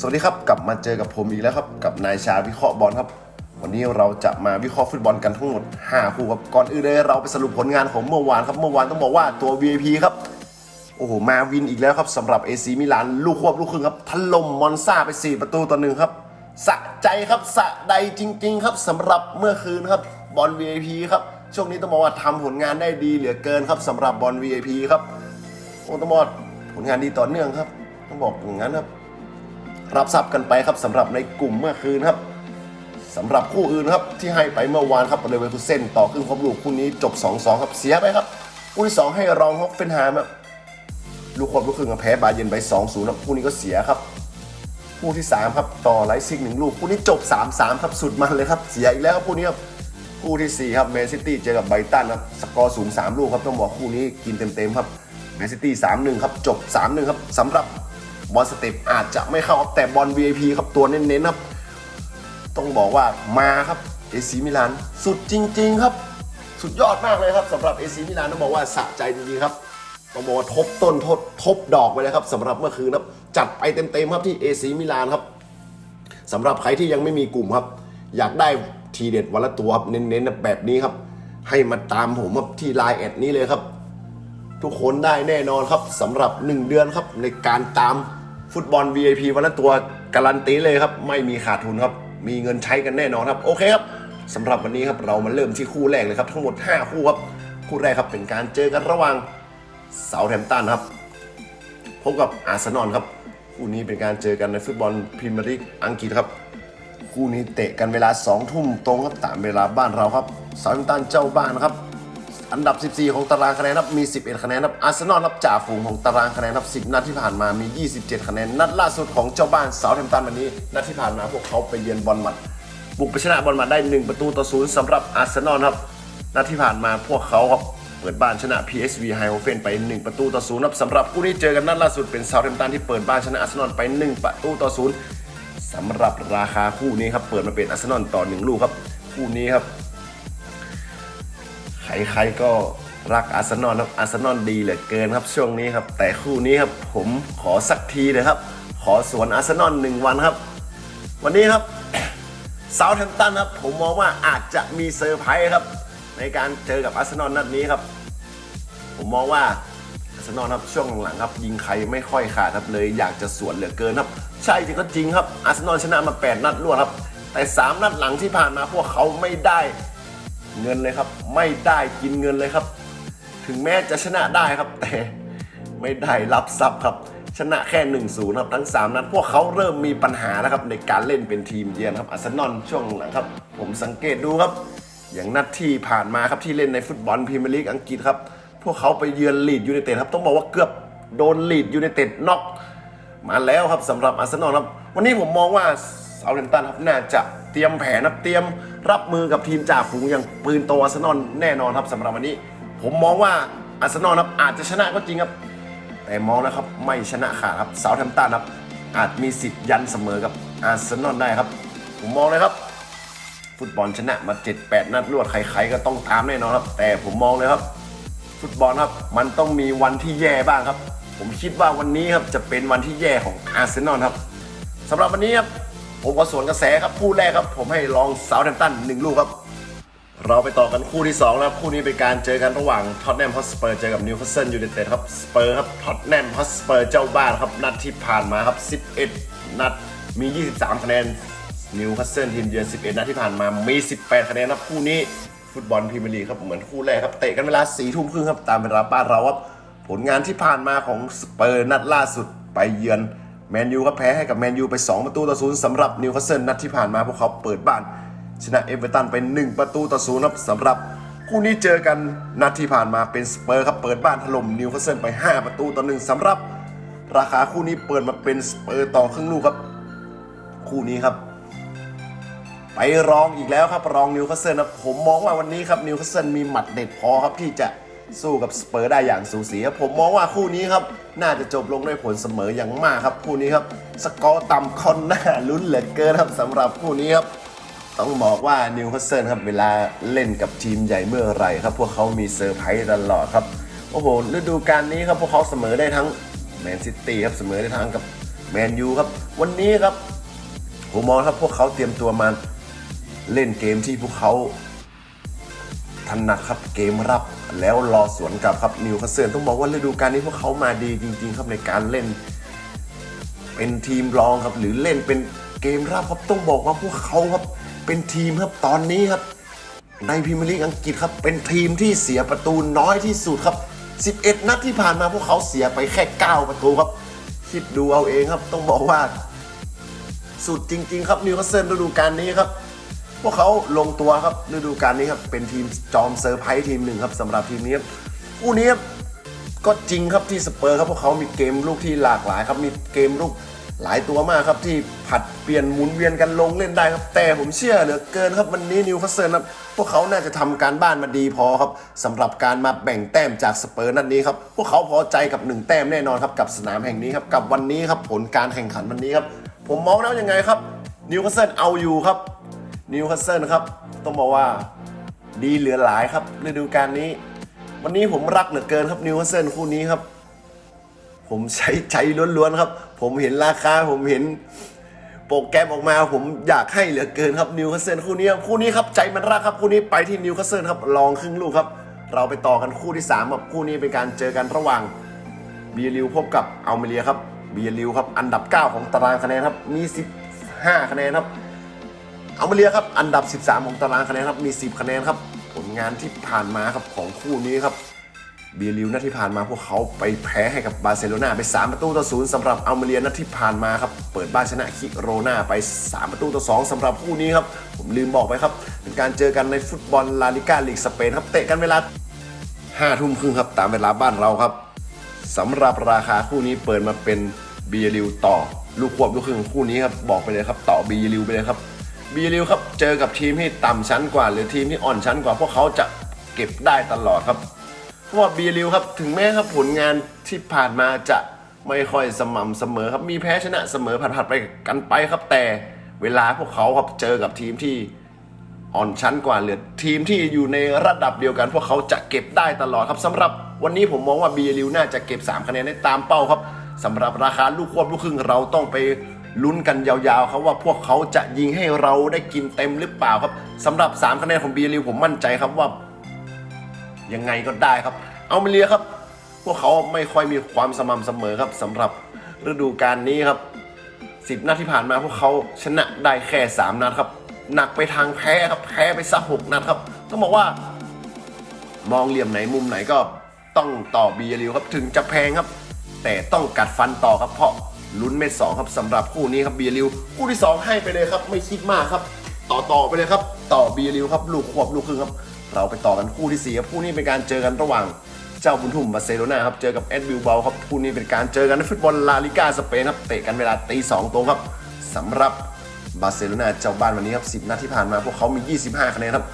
สวัสดีครับกลับมาเจอกับผมอีกแล้วครับกับนายชาวิเคราะห์บอลครับ วันนี้เราจะมาวิเคราะห์ฟุตบอลกันทั้งหมด 5 คู่ครับก่อนอื่นเลยเราไปสรุปผลงานของเมื่อวานครับเมื่อวานต้องบอกว่าตัว VIP ครับโอ้โหมาวินอีกแล้วครับสำหรับ AC มิลานลูกควบลูกครึ่งครับถล่มมอนซาไป 4 ประตูต่อหนึ่งครับสะใจครับสะใดจริง ๆ ครับสำหรับเมื่อคืนครับบอล VIP ครับช่วงนี้ต้องบอกว่าทำผลงานได้ดีเหลือเกินครับสำหรับบอล VIP ครับโอ้ต้องบอกผลงานดีต่อเนื่องครับต้องบอกอย่างนั้นครับ รับทรัพย์กันไปครับสำหรับในกลุ่มเมื่อคืนครับสำหรับคู่อื่นครับที่ให้ไปเมื่อวานครับเลเวอร์คูเซ่นต่อครึ่งครบลูกคู่นี้จบ 2-2 ครับเสียไปครับคู่ที่2ให้รองฮอกเฟนไฮม์ครับลูกควบลูกครึ่งครับแพ้บาเยนไป 2-0ครับคู่นี้ก็เสียครับคู่ที่ 3 ครับ ต่อไลซิกหนึ่งลูกคู่นี้จบ 3-3 ครับสุดมันเลยครับเสียอีกแล้วครับคู่นี้ครับคู่ทีสี่ 4 ครับแมนซิตี้เจอกับไบตันครับสกอร์0 3ลูกครับต้องบอกคู่นี้กินเต็มๆครับแมนซิตี้3-1 ครับจบ 3-1 ครับสำหรับ บอลสเต็ปอาจจะไม่เข้าครับแต่บอล VIP ครับตัวเน้นๆครับ ต้องบอกว่ามาครับเอซีมิลานสุดจริง ๆ ครับ สุดยอดมากเลยครับสำหรับเอซีมิลานต้องบอกว่าสะใจจริงๆครับต้องบอกว่าทบต้นทบทบดอกไปเลยครับสำหรับเมื่อคืนครับจัดไปเต็มๆครับที่เอซีมิลานครับสำหรับใครที่ยังไม่มีกลุ่มครับ อยากได้ทีเด็ดวันละตัวครับเน้นๆแบบนี้ครับ ให้มาตามผมครับที่ไลน์แอดนี้เลยครับ ทุกคนได้แน่นอนครับสำหรับ 1 เดือนครับในการตาม ฟุตบอล VIP วันละตัวการันตีเลยครับ ไม่มีขาดทุนครับ มีเงินใช้กันแน่นอนครับโอเคครับสำหรับวันนี้ครับเรามาเริ่มที่คู่แรกเลยครับ ทั้งหมด 5 คู่ครับคู่แรกครับเป็นการเจอกันระหว่างเซาแ h ม m ตันครับพบกับอาร์เซนอลครับคู่นี้เป็นการเจอกันในฟุตบอลพรีเมียร์ลีกอังกฤษครับคู่นี้เตะกันเวลา2ทุ่มตรงครับตามเวลาบ้านเราครับเซาแ h ม m ตันเจ้าบ้านครับ อันดับ 14 ของตารางคะแนนครับมี 11 คะแนนครับอาร์เซนอลรับจ่าฝูงของตารางคะแนนครับ 10 นัดที่ผ่านมามี 27 คะแนนนัดล่าสุดของเจ้าบ้านเซาแ h ม m ตันวันนี้ นัดที่ผ่านมาพวกเขาไปเยือนบอลมัดบุกไปชนะบอลมัดได้ 1 ประตูต่อศูนย์สำหรับอาร์เซนอลครับนัดที่ผ่านมาพวกเขาครับเปิดบ้านชนะ PSV h i o f e n ไป 1 ประตูต่อศูนย์ครับสำหรับคู่นี้เจอกันนัดล่าสุดเป็นเซาแ h ม m ตันที่เปิดบ้านชนะอาร์เซนอลไป 1 ประตูต่อศูนย์สำหรับราคาคู่นี้ครับเปิดมาเป็นอาร์เซนอลต่อ 1 ลูกครับคู่นี้ครับ ใครๆก็รักอาร์เซนอลครับอาร์เซนอลดีเหลือเกินครับช่วงนี้ครับ แต่คู่นี้ครับผมขอสักทีเลยครับ ขอสวนอาร์เซนอลหนึ่งวันครับ วันนี้ครับเซาท์แฮมป์ตันครับ ผมมองว่าอาจจะมีเซอร์ไพรส์ครับ ในการเจอกับอาร์เซนอลนัดนี้ครับ ผมมองว่าอาร์เซนอลครับช่วงหลังๆครับ ยิงใครไม่ค่อยขาดครับเลยอยากจะสวนเหลือเกินครับ ใช่จริงก็จริงครับอาร์เซนอลชนะมา 8 นัดรวดครับแต่ 3 นัดหลังที่ผ่านมาพวกเขาไม่ได้ เงินเลยครับ ไม่ได้กินเงินเลยครับ ถึงแม้จะชนะได้ครับ แต่ไม่ได้รับทรัพย์ครับ ชนะแค่1นศูนย์ครับทั้ง 3 นัดพวกเขาเริ่มมีปัญหาแล้วครับในการเล่นเป็นทีมเยือนครับอาร์เซนอลช่วงหลังครับ ผมสังเกตดูครับ อย่างนัดที่ผ่านมาครับที่เล่นในฟุตบอลพรีเมียร์ลีกอังกฤษครับ พวกเขาไปเยือนลีดยูไนเต็ดครับต้องบอกว่าเกือบโดนลีดยูไนเต็ดน็อกมาแล้วครับสำหรับอาร์เซนอลครับ วันนี้ผมมองว่า เซาเลนตันครับน่าจะเตรียมแผนครับเตรียมรับมือกับทีมจ่าฝูงอย่างปืนโตอาร์เซนอลแน่นอนครับสำหรับวันนี้ ผมมองว่าอาร์เซนอลครับอาจจะชนะก็จริงครับ แต่มองนะครับไม่ชนะขาดครับเซาแ h มตันครับอาจมีสิทธิ์ยันเสมอกับอาร์เซนอลได้ครับ ผมมองเลยครับ ฟุตบอลชนะมา 7-8 นัดรวดใครๆก็ต้องตามแน่นอนครับ แต่ผมมองเลยครับ ฟุตบอลครับมันต้องมีวันที่แย่บ้างครับ ผมคิดว่าวันนี้ครับจะเป็นวันที่แย่ของอาร์เซนอลครับสำหรับวันนี้ครับ ผมก็สวนกระแสครับคู่แรกครับ ผมให้ลองเซาแ h มตันหนึ่งลูกครับ เราไปต่อกันคู่ที่2นะครับคู่นี้เป็นการเจอกันระหว่างท็อตแนมฮอสเปอร์เจอกับนิวคาสเซิลยูไนเต็ดครับสเปอร์ครับท็อตแนมฮอสเปอร์เจ้าบ้านครับนัดที่ผ่านมาครับ 11 นัดมี 23 คะแนนนิวคาสเซิลทีมเยือน 11 นัดที่ผ่านมามี 18 คะแนนครับคู่นี้ฟุตบอลพรีเมียร์ลีกครับเหมือนคู่แรกครับเตะกันเวลา4ทุ่มครึ่งครับตามเวลาบ้านเราครับผลงานที่ผ่านมาของสเปอร์นัดล่าสุดไปเยือน แมนยูครับแพ้ให้กับแมนยูไป 2 ประตูต่อศูนย์สำหรับนิวคาสเซิลนัดที่ผ่านมาพวกเขาเปิดบ้าน ชนะเอเวอร์ตันไป 1 ประตูต่อศูนย์ครับสำหรับคู่นี้เจอกันนัดที่ผ่านมาเป็นสเปอร์ครับเปิดบ้านถล่มนิวคาสเซิลไป 5 ประตูต่อหนึ่งสำหรับ ราคาคู่นี้เปิดมาเป็นสเปอร์ต่อครึ่งลูกครับ คู่นี้ครับ ไปรองอีกแล้วครับรองนิวคาสเซิลนะผมมองว่าวันนี้ครับนิวคาสเซิลมีหมัดเด็ดพอครับที่จะ สู้กับสเปอร์ได้อย่างสูสีครับผมมองว่าคู่นี้ครับ น่าจะจบลงด้วยผลเสมออย่างมากครับ คู่นี้ครับ สกอร์ต่ำคอนหน้าลุ้นเหลือเกินครับสำหรับคู่นี้ครับ ต้องบอกว่านิวคาสเซิลครับเวลาเล่นกับทีมใหญ่เมื่อไหร่ครับ พวกเขามีเซอร์ไพรส์ตลอดครับโอ้โหฤดูกาลนี้ครับพวกเขาเสมอได้ทั้งแมนซิตี้ครับเสมอได้ทั้งกับแมนยูครับ วันนี้ครับผมมองครับพวกเขาเตรียมตัวมาเล่นเกมที่พวกเขา ถนัดครับเกมรับ แล้วรอสวนกลับครับนิวคาสเซิลต้องบอกว่าฤดูกาลนี้พวกเขามาดีจริง ๆ ครับในการเล่น เป็นทีมรองครับ หรือเล่นเป็นเกมรับครับต้องบอกว่าพวกเขาครับเป็นทีมครับตอนนี้ครับ ในพรีเมียร์ลีกอังกฤษครับ เป็นทีมที่เสียประตูน้อยที่สุดครับ 11 นัดที่ผ่านมาพวกเขาเสียไปแค่ 9 ประตูครับ คิดดูเอาเองครับต้องบอกว่า สุดจริง ๆ ครับนิวคาสเซิลฤดูกาลนี้ครับ พวกเขาลงตัวครับฤดูกาลนี้ครับเป็นทีมจอมเซอร์ไพรส์ทีมหนึ่งครับสำหรับทีมนี้ครับคู่นี้ครับก็จริงครับที่สเปอร์ครับพวกเขามีเกมลูกที่หลากหลายครับมีเกมลูกหลายตัวมากครับที่ผัดเปลี่ยนหมุนเวียนกันลงเล่นได้ครับ แต่ผมเชื่อเหลือเกินครับวันนี้นิวคาสเซิลครับพวกเขาน่าจะทำการบ้านมาดีพอครับสำหรับการมาแบ่งแต้มจากสเปอร์นัดนี้ครับพวกเขาพอใจกับหนึ่งแต้มแน่นอนครับกับสนามแห่งนี้ครับกับวันนี้ครับผลการแข่งขันวันนี้ครับผมมองแล้วยังไงครับนิวคาสเซิลเอาอยู่ครับ นิวคาสเซิลครับ ต้องบอกว่าดีเหลือหลายครับฤดูกาลนี้ วันนี้ผมรักเหลือเกินครับนิวคาสเซิลคู่นี้ครับ ผมใช้ใจล้วนๆครับ ผมเห็นราคาผมเห็นโปรแกรมออกมาผมอยากให้เหลือเกินครับนิวคาสเซิลคู่นี้ครับคู่นี้ครับใจมันรักครับคู่นี้ไปที่นิวคาสเซิลครับลองครึ่งลูกครับ เราไปต่อกันคู่ที่สามครับคู่นี้เป็นการเจอกันระหว่างเบีลิวพบกับอัลเมเรียครับเบีลิวครับอันดับ 9 ของตารางคะแนนครับมี 15 คะแนนครับ เอามาเรียครับ อันดับ 13 ของตารางคะแนนครับ มี 10 คะแนนครับ ผลงานที่ผ่านมาครับของคู่นี้ครับเบียริวนัดที่ผ่านมาพวกเขาไปแพ้ให้กับบาร์เซโลนาไป 3 ประตูต่อศูนย์สำหรับอัลเมเรียนัดที่ผ่านมาครับ เปิดบ้านชนะคิโรนาไป 3 ประตูต่อ2สำหรับคู่นี้ครับ ผมลืมบอกไปครับ เป็นการเจอกันในฟุตบอลลาลิก้าลีกสเปนครับ เตะกันเวลา5ทุ่มครึ่งครับตามเวลาบ้านเราครับสำหรับราคาคู่นี้เปิดมาเป็นบีริวต่อ ลูกควบลูกครึ่งคู่นี้ครับบอกไปเลยครับต่อบีริวไปเลยครับ บีริวครับเจอกับทีมที่ต่ำชั้นกว่า หรือทีมที่อ่อนชั้นกว่าพวกเขาจะเก็บได้ตลอดครับ เพราะว่าบีริวครับถึงแม้ครับผลงานที่ผ่านมาจะไม่ค่อยสม่ำเสมอครับมีแพ้ชนะเสมอผัดๆไปกันไปครับแต่เวลาพวกเขาครับเจอกับทีมที่อ่อนชั้นกว่าหลือทีมที่อยู่ในระดับเดียวกัน พวกเขาจะเก็บได้ตลอดครับสำหรับวันนี้ผมมองว่าบีลิวน่าจะเก็บ 3 คะแนนได้ตามเป้าครับสำหรับราคาลูกควบลูกครึ่งเราต้องไป ลุ้นกันยาวๆครับว่าพวกเขาจะยิงให้เราได้กินเต็มหรือเปล่าครับสำหรับ 3 คะแนนของบีลิวผมมั่นใจครับว่า ยังไงก็ได้ครับ เอามาเลียครับ พวกเขาไม่ค่อยมีความสม่ำเสมอครับสำหรับฤดูกาลนี้ครับสิบนัดที่ผ่านมาพวกเขาชนะได้แค่3นัดครับหนักไปทางแพ้ครับแพ้ไปสักหกนัดครับต้องบอกว่า มองเหลี่ยมไหนมุมไหนก็ต้องต่อบีริวครับถึงจะแพงครับ แต่ต้องกัดฟันต่อครับเพราะ ลุ้นเม็ดสองครับสำหรับคู่นี้ครับบีริวคู่ที่ 2 ให้ไปเลยครับ ไม่คิดมากครับ ต่อต่อไปเลยครับ ต่อบีริวครับลูกขวบลูกครึ่งครับ เราไปต่อกันคู่ที่สี่ครับคู่นี้เป็นการเจอกันระหว่างเจ้าบุญทุ่มบาร์เซโลนาครับเจอกับเอ็ดบิลเบาครับคู่นี้เป็นการเจอกันในฟุตบอลลาลิกาสเปนครับเตะกันเวลาตีสองตรงครับสำหรับบาร์เซโลนาเจ้าบ้านวันนี้ครับ10 นัดที่ผ่านมาพวกเขามี 25 คะแนนครับ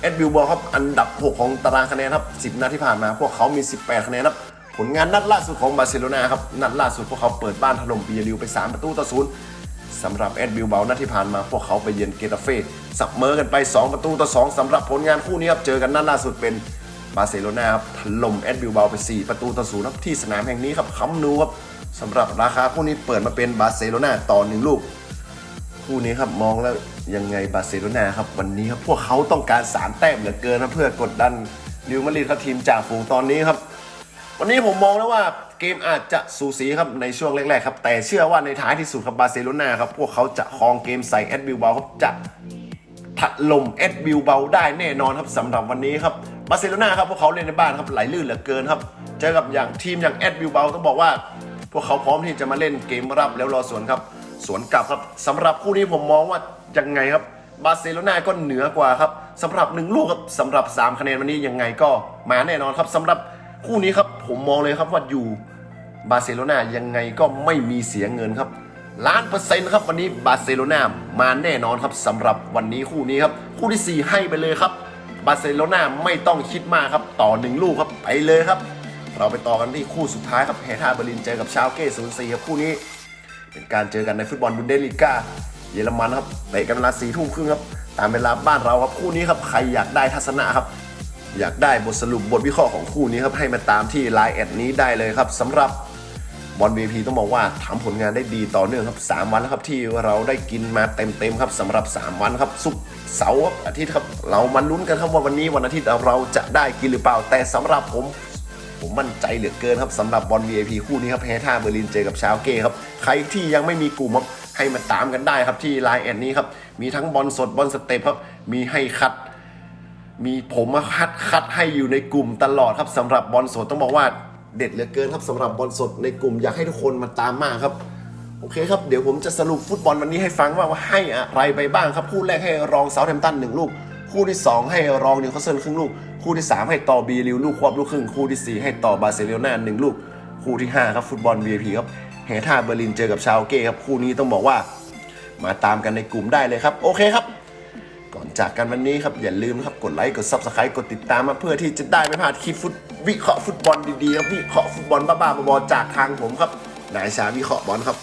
เอ็ดบิลเบาครับอันดับ 6 ของตารางคะแนนครับ10 นัดที่ผ่านมาพวกเขามี 18 คะแนนครับ ผลงานนัดล่าสุดของบาร์เซโลนาครับ นัดล่าสุดพวกเขาเปิดบ้านถล่มบียริวไป 3 ประตูต่อศูนย์สำหรับเอ็ดบิลเบานัดที่ผ่านมาพวกเขาไปเยือนเกตาเฟ่สับเมอกันไป 2 ประตูต่อ2สำหรับผลงานคู่นี้ครับเจอกันนัดล่าสุดเป็นบาร์เซโลนาครับถล่มแอดบิลเบาไป 4 ประตูต่อศูนย์ครับที่สนามแห่งนี้ครับคัมนูครับสำหรับราคาคู่นี้เปิดมาเป็นบาร์เซโลนาต่อหนึ่งลูกคู่นี้ครับมองแล้วยังไงบาร์เซโลนาครับวันนี้ครับพวกเขาต้องการ3แต้มเหลือเกินครับเพื่อกดดันลิวมาดริดครับทีมจ่าฝูงตอนนี้ครับ วันนี้ผมมองแล้วว่าเกมอาจจะสูสีครับในช่วงแรกๆครับแต่เชื่อว่าในท้ายที่สุดครับบาร์เซโลนาครับพวกเขาจะครองเกมใส่แอดบิลเบาครับจะถัดลมเอ็ดบิลเบาได้แน่นอนครับสำหรับวันนี้ครับบาร์เซโลนาครับพวกเขาเล่นในบ้านครับไหลลื่นเหลือเกินครับเจอกับอย่างทีมอย่างเอ็ดบิลเบาต้องบอกว่า พวกเขาพร้อมที่จะมาเล่นเกมรับแล้วรอสวนครับสวนกลับครับสำหรับคู่นี้ผมมองว่ายังไงครับบาร์เซโลนาก็เหนือกว่าครับสำหรับหนึ่งลูกครับสำหรับ 3 คะแนนวันนี้ยังไงก็มาแน่นอนครับสำหรับ คู่นี้ครับผมมองเลยครับว่าอยู่บาร์เซโลนายังไงก็ไม่มีเสียเงินครับล้านเปอร์เซ็นต์ครับวันนี้บาร์เซโลนามาแน่นอนครับสำหรับวันนี้คู่นี้ครับ คู่ที่ 4 ให้ไปเลยครับบาร์เซโลนาไม่ต้องคิดมากครับ ต่อหนึ่งลูกครับไปเลยครับ เราไปต่อกันที่คู่สุดท้ายครับเฮทาเบอร์ลินเจอกับชาวเก้ศูนย์สี่ครับคู่นี้ เป็นการเจอกันในฟุตบอลบุนเดสลีกาเยอรมันครับเตะกันเวลาสี่ทุ่มครึ่งครับตามเวลาบ้านเราครับคู่นี้ครับใครอยากได้ทัศนะครับ อยากได้บทสรุปบทวิเคราะห์ของคู่นี้ครับให้มาตามที่ไลน์แอดนี้ได้เลยครับสำหรับบอล VIP ต้องบอกว่าทำผลงานได้ดีต่อเนื่องครับ 3 วันแล้วครับที่เราได้กินมาเต็มๆครับสำหรับ 3 วันครับศุกเสาร์อาทิตย์ครับ เรามาลุ้นกันครับว่าวันนี้วันอาทิตย์เราจะได้กินหรือเปล่า แต่สำหรับผมผมมั่นใจเหลือเกินครับสำหรับบอล VIP คู่นี้ครับเฮท่าเบอร์ลินเจอกับชาวเก้ครับใครที่ยังไม่มีกลุ่มครับให้มาตามกันได้ครับที่ไลน์แอนนี้ครับมีทั้งบอลสดบอลสเต็ปครับมีให้คัด มีผมมาคัดคัดให้อยู่ในกลุ่มตลอดครับสำหรับบอลสดต้องบอกว่าเด็ดเหลือเกินครับสำหรับบอลสดในกลุ่มอยากให้ทุกคนมาตามมากครับโอเคครับเดี๋ยวผมจะสรุปฟุตบอลวันนี้ให้ฟังว่าว่าให้อะไรไปบ้างครับคู่แรกให้รองเซาเทมตันหนึ่งลูก คู่ที่ 2 ให้รองนิวคาสเซิลครึ่งลูก คู่ที่ 3 ให้ต่อบีริวลูกควบลูกครึ่งคู่ทีสี่4 ให้ต่อบาร์เซโลนาหนึ่งลูก คู่ที่ 5 ครับฟุตบอล VIP ครับเฮท่าเบอร์ลินเจอกับชาวเก้ครับคู่นี้ต้องบอกว่า มาตามกันในกลุ่มได้เลยครับ โอเคครับ ก่อนจากกันวันนี้ครับ อย่าลืมนะครับกดไลค์กด Subscribe กดติดตามมาเพื่อที่จะได้ไม่พลาดคลิปฟุตวิเคราะห์ฟุตบอลดีๆครับวิเคราะห์ฟุตบอลบ้าๆบอๆจากทางผมครับนายชาวิเคราะห์บอลครับ